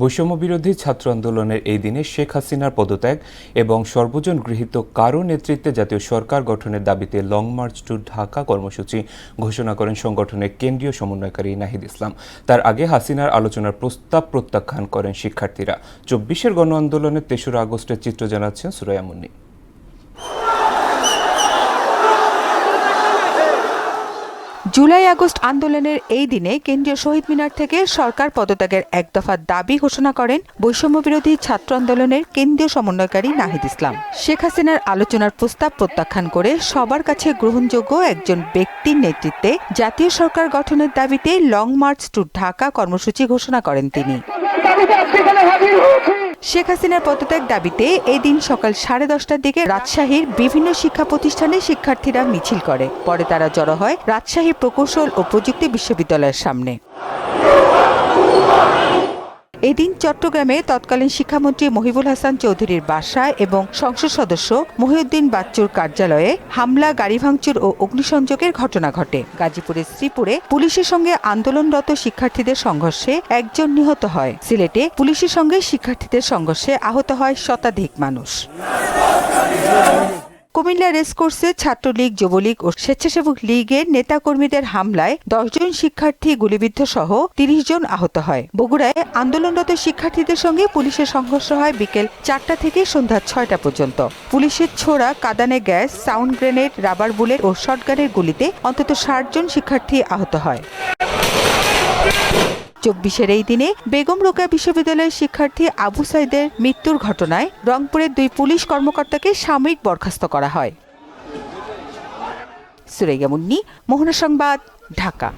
বৈষম্য বিরোধী ছাত্র আন্দোলনের এই দিনে শেখ হাসিনার পদত্যাগ এবং সর্বজন গৃহীত কারও নেতৃত্বে জাতীয় সরকার গঠনের দাবিতে লং মার্চ টু ঢাকা কর্মসূচি ঘোষণা করেন সংগঠনের কেন্দ্রীয় সমন্বয়কারী নাহিদ ইসলাম। তার আগে হাসিনার আলোচনার প্রস্তাব প্রত্যাখ্যান করেন শিক্ষার্থীরা। চব্বিশের গণ আন্দোলনের তেসরা আগস্টের চিত্র জানাচ্ছেন সুরাইয়া মুন্নি। জুলাই আগস্ট আন্দোলনের এই দিনে কেন্দ্রীয় শহীদ মিনার থেকে সরকার পদত্যাগের এক দফা দাবি ঘোষণা করেন বৈষম্য বিরোধী ছাত্র আন্দোলনের কেন্দ্রীয় সমন্বয়কারী নাহিদ ইসলাম। শেখ হাসিনার আলোচনার প্রস্তাব প্রত্যাখ্যান করে সবার কাছে গ্রহণযোগ্য একজন ব্যক্তির নেতৃত্বে জাতীয় সরকার গঠনের দাবিতে লং মার্চ টু ঢাকা কর্মসূচি ঘোষণা করেন তিনি। শেখ হাসিনার পদত্যাগ দাবিতে এই দিন সকাল সাড়ে দশটার দিকে রাজশাহীর বিভিন্ন শিক্ষা প্রতিষ্ঠানে শিক্ষার্থীরা মিছিল করে। পরে তারা জড়ো হয় রাজশাহী প্রকৌশল ও প্রযুক্তি বিশ্ববিদ্যালয়ের সামনে। এদিন চট্টগ্রামে তৎকালীন শিক্ষামন্ত্রী মহিবুল হাসান চৌধুরীর বাসা এবং সংসদ সদস্য মহিউদ্দিন বাচ্চুর কার্যালয়ে হামলা, গাড়ি ভাঙচুর ও অগ্নিসংযোগের ঘটনা ঘটে। গাজীপুরের শ্রীপুরে পুলিশের সঙ্গে আন্দোলনরত শিক্ষার্থীদের সংঘর্ষে একজন নিহত হয়। সিলেটে পুলিশের সঙ্গে শিক্ষার্থীদের সংঘর্ষে আহত হয় শতাধিক মানুষ। কুমিল্লা রেসকোর্সে ছাত্রলীগ, যুবলীগ ও স্বেচ্ছাসেবক লীগের নেতাকর্মীদের হামলায় দশজন শিক্ষার্থী গুলিবিদ্ধ সহ তিরিশ জন আহত হয়। বগুড়ায় আন্দোলনরত শিক্ষার্থীদের সঙ্গে পুলিশের সংঘর্ষ হয় বিকেল চারটা থেকে সন্ধ্যা ছয়টা পর্যন্ত। পুলিশের ছোড়া কাদানে gas, sound grenade, rubber bullet ও শটগানের গুলিতে অন্তত ষাট জন শিক্ষার্থী আহত হয়। চব্বিশের এই দিনে বেগম রোকেয়া বিশ্ববিদ্যালয়ের শিক্ষার্থী আবু সাইদের মৃত্যুর ঘটনায় রংপুরের দুই পুলিশ কর্মকর্তাকে সাময়িক বরখাস্ত করা হয়। সুরাইয়া মুন্নি, মোহনা সংবাদ, ঢাকা।